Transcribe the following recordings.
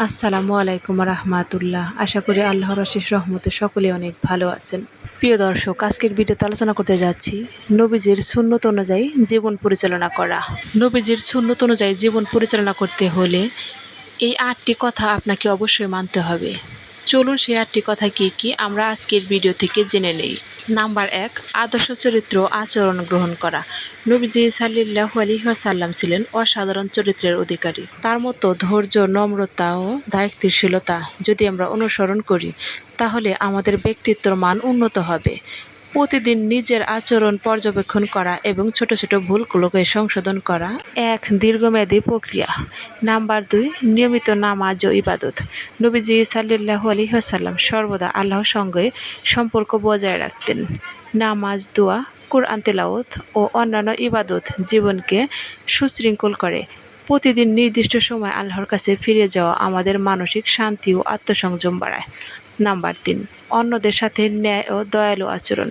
আসসালামু আলাইকুম রহমাতুল্লাহ। আশা করি আল্লাহর শেষ রহমতে সকলে অনেক ভালো আছেন। প্রিয় দর্শক, আজকের ভিডিওতে আলোচনা করতে যাচ্ছি নবীজির শূন্যত অনুযায়ী জীবন পরিচালনা করা। নবীজির শূন্যত অনুযায়ী জীবন পরিচালনা করতে হলে এই আটটি কথা আপনাকে অবশ্যই মানতে হবে। চলুন সে আটটি কথা কি কি আমরা আজকের ভিডিও থেকে জেনে নেই। নাম্বার এক, আদর্শ চরিত্র আচরণ গ্রহণ করা। নবীজি সাল্লাহ আলহিহাসাল্লাম ছিলেন অসাধারণ চরিত্রের অধিকারী। তার মতো ধৈর্য, নম্রতা ও দায়িত্বশীলতা যদি আমরা অনুসরণ করি, তাহলে আমাদের ব্যক্তিত্বর মান উন্নত হবে। প্রতিদিন নিজের আচরণ পর্যবেক্ষণ করা এবং ছোট ছোট ভুলগুলোকে সংশোধন করা। এক, দীর্ঘমেয়াদী প্রক্রিয়া। নাম্বার দুই, নিয়মিত নামাজ ও ইবাদত। নবীজি সাল্লাহু আলহিহাসাল্লাম সর্বদা আল্লাহর সঙ্গে সম্পর্ক বজায় রাখতেন। নামাজ, দোয়া, কোরআন তেলাওত ও অন্যান্য ইবাদত জীবনকে সুশৃঙ্খল করে। প্রতিদিন নির্দিষ্ট সময় আল্লাহর কাছে ফিরে যাওয়া আমাদের মানসিক শান্তি ও আত্মসংযম বাড়ায়। নাম্বার তিন, অন্যদের সাথে ন্যায় ও দয়ালু আচরণ।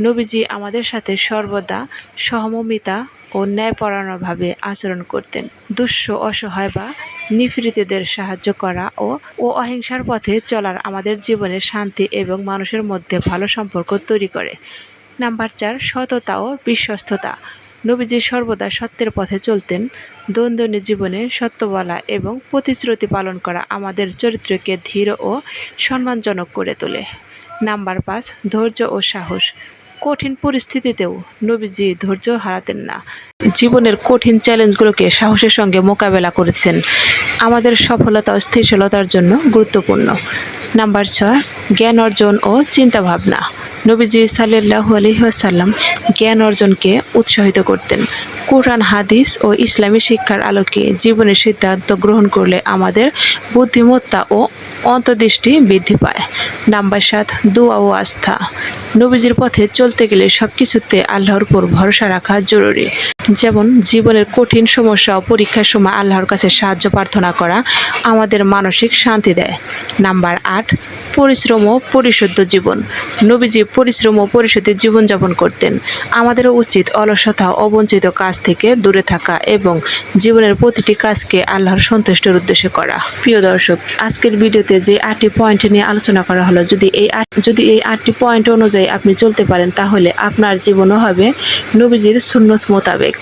নবীজি আমাদের সাথে সর্বদা সহমমিতা ও ন্যায়পরায়ণভাবে আচরণ করতেন। দুঃস্ব, অসহায় বা নিপীড়িতদের সাহায্য করা ও ও অহিংসার পথে চলার আমাদের জীবনে শান্তি এবং মানুষের মধ্যে ভালো সম্পর্ক তৈরি করে। নাম্বার চার, সততা ও বিশ্বস্ততা। নবীজি সর্বদা সত্যের পথে চলতেন। দৈনন্দিন জীবনে সত্য বলা এবং প্রতিশ্রুতি পালন করা আমাদের চরিত্রকে ধীর ও সম্মানজনক করে তোলে। নাম্বার পাঁচ, ধৈর্য ও সাহস। কঠিন পরিস্থিতিতেও নবীজি ধৈর্য হারাতেন না। জীবনের কঠিন চ্যালেঞ্জগুলোকে সাহসের সঙ্গে মোকাবেলা করেছেন। আমাদের সফলতা ও স্থিতিশীলতার জন্য গুরুত্বপূর্ণ। নাম্বার ছয়, জ্ঞান অর্জন ও চিন্তাভাবনা। নবীজি সাল্লাহ আলহিহাসাল্লাম জ্ঞান অর্জনকে উৎসাহিত করতেন। কোরআন, হাদিস ও ইসলামী শিক্ষার আলোকে জীবনের সিদ্ধান্ত গ্রহণ করলে আমাদের বুদ্ধিমত্তা ও অন্তর্দৃষ্টি বৃদ্ধি পায়। নাম্বার সাত, দোয়া ও আস্থা। নবীজির পথে চলতে গেলে সব কিছুতে আল্লাহর উপর ভরসা রাখা জরুরি। যেমন জীবনের কঠিন সমস্যা ও পরীক্ষার সময় আল্লাহর কাছে সাহায্য প্রার্থনা করা আমাদের মানসিক শান্তি দেয়। নাম্বার আট, পরিশ্রম ও পরিশুদ্ধ জীবন। নবীজি পরিশ্রম ও পরিশুদ্ধের জীবনযাপন করতেন। আমাদেরও উচিত অলসতা অবঞ্চিত কাজ থেকে দূরে থাকা এবং জীবনের প্রতিটি কাজকে আল্লাহর সন্তুষ্টের উদ্দেশ্যে করা। প্রিয় দর্শক, আজকের ভিডিওতে যে আটটি পয়েন্ট নিয়ে আলোচনা করা হলো, যদি এই যদি এই আটটি পয়েন্ট অনুযায়ী আপনি চলতে পারেন, তাহলে আপনার জীবনও হবে নবীজির সুন্নত মোতাবেক।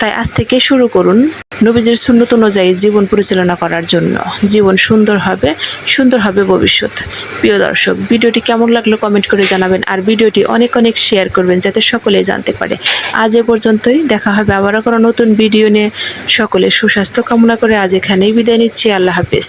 তাই আজ থেকে শুরু করুন নবীজির সুন্নত অনুযায়ী জীবন পরিচালনা করার জন্য। জীবন সুন্দর হবে সুন্দর হবে ভবিষ্যৎ। প্রিয় দর্শক, ভিডিওটি কেমন লাগল কমেন্ট করে জানাবেন আর ভিডিওটি অনেক অনেক শেয়ার করবেন যাতে সকলে জানতে পারে। আজ এ পর্যন্তই, দেখা হবে আবারও কোনো নতুন ভিডিও নিয়ে। সকলে সুস্বাস্থ্য কামনা করে আজ এখানেই বিদায় নিচ্ছি, আল্লাহ হাফিজ।